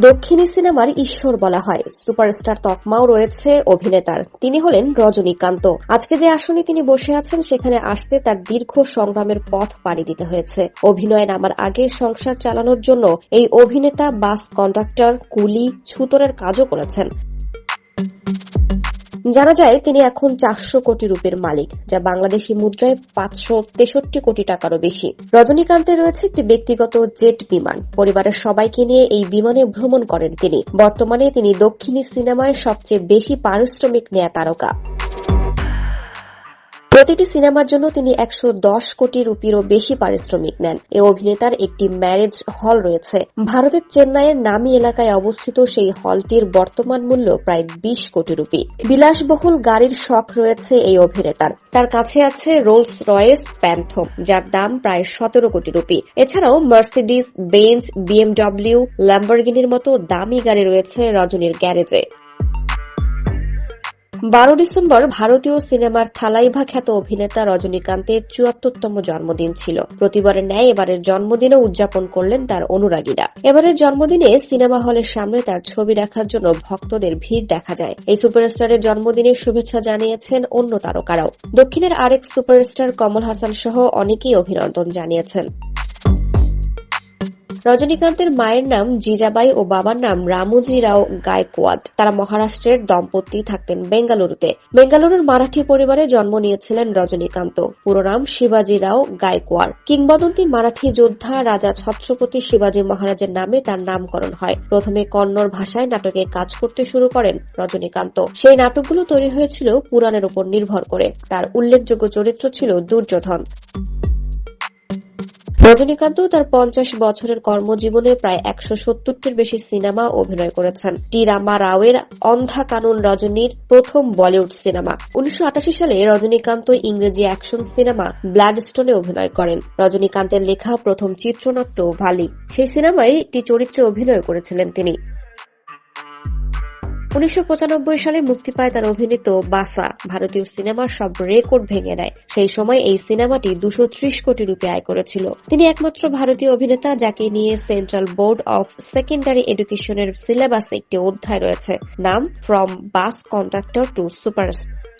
দক্ষিণী সিনেমার ঈশ্বর বলা হয়। সুপারস্টার তকমাও রয়েছে অভিনেতার। তিনি হলেন রজনীকান্ত। আজকে যে আসনে তিনি বসে আছেন, সেখানে আসতে তার দীর্ঘ সংগ্রামের পথ পাড়ি দিতে হয়েছে। অভিনয়ে নামার আগে সংসার চালানোর জন্য এই অভিনেতা, বাস কন্ডাক্টর, কুলি, ছুতরের কাজও করেছেন। জানা যায়, তিনি এখন চারশো কোটি রুপির মালিক, যা বাংলাদেশি মুদ্রায় পাঁচশো তেষট্টি কোটি টাকারও বেশি। রজনীকান্তের রয়েছে একটি ব্যক্তিগত জেট বিমান। পরিবারের সবাইকে নিয়ে এই বিমানে ভ্রমণ করেন তিনি। বর্তমানে তিনি দক্ষিণী সিনেমায় সবচেয়ে বেশি পারিশ্রমিক নেয়া তারকা। প্রতিটি সিনেমার জন্য তিনি একশো দশ কোটি রুপিরও বেশি পারিশ্রমিক নেন। এ অভিনেতার একটি ম্যারেজ হল রয়েছে। ভারতের চেন্নাইয়ের নামি এলাকায় অবস্থিত সেই হলটির বর্তমান মূল্য প্রায় বিশ কোটি রুপি। বিলাসবহুল গাড়ির শখ রয়েছে এই অভিনেতার। তার কাছে আছে রোলস রয়েস প্যান্থম যার দাম প্রায় সতেরো কোটি রুপি। এছাড়াও মার্সিডিস বেঞ্চ বিএমডব্লিউ ল্যাম্বরগিনির মতো দামি গাড়ি রয়েছে রজনীর গ্যারেজে। বারো ডিসেম্বর ভারতীয় সিনেমার থালাইভা খ্যাত অভিনেতা রজনীকান্তের চুয়াত্তরতম জন্মদিন ছিল। প্রতিবারের ন্যায় এবারের জন্মদিনও উদযাপন করলেন তার অনুরাগীরা। এবারের জন্মদিনে সিনেমা হলের সামনে তার ছবি দেখার জন্য ভক্তদের ভিড় দেখা যায়। এই সুপারস্টারের জন্মদিনে শুভেচ্ছা জানিয়েছেন অন্য তারকারাও। দক্ষিণের আরেক সুপারস্টার কমল হাসান সহ অনেকেই অভিনন্দন জানিয়েছেন। রজনীকান্তের মায়ের নাম জিজাবাই ও বাবার নাম রামুজি রাও গায়কোয়াদ তারা মহারাষ্ট্রের দম্পতি থাকতেন বেঙ্গালুরুতে। বেঙ্গালুরুর মারাঠি পরিবারে জন্ম নিয়েছিলেন রজনীকান্ত। পুরো নাম শিবাজি রাও গায়কোয়ার কিংবদন্তি মারাঠি যোদ্ধা রাজা ছত্রপতি শিবাজি মহারাজের নামে তার নামকরণ হয়। প্রথমে কন্নড় ভাষায় নাটকে কাজ করতে শুরু করেন রজনীকান্ত। সেই নাটকগুলো তৈরি হয়েছিল পুরাণের উপর নির্ভর করে। তার উল্লেখযোগ্য চরিত্র ছিল দুর্যোধন। রজনীকান্ত তার পঞ্চাশ বছরের কর্মজীবনে প্রায় একশো সত্তরটির বেশি সিনেমা অভিনয় করেছেন। টি. রামা রাওয়ের অন্ধা কানুন রজনীর প্রথম বলিউড সিনেমা। উনিশশো আটাশি সালে রজনীকান্ত ইংরেজি অ্যাকশন সিনেমা ব্লাড স্টোনে অভিনয় করেন। রজনীকান্তের লেখা প্রথম চিত্রনাট্য ভালি। সেই সিনেমায় একটি চরিত্রে অভিনয় করেছিলেন তিনি। উনিশশো পঁচানব্বই সালে মুক্তি পায় তার অভিনীত বাসা। ভারতীয় সিনেমার সব রেকর্ড ভেঙে দেয়। সেই সময় এই সিনেমাটি দুশো ত্রিশ কোটি রুপি আয় করেছিল। তিনি একমাত্র ভারতীয় অভিনেতা যাকে নিয়ে সেন্ট্রাল বোর্ড অফ সেকেন্ডারি এডুকেশনের সিলেবাসে একটি অধ্যায় রয়েছে। নাম, from bus conductor to superstar.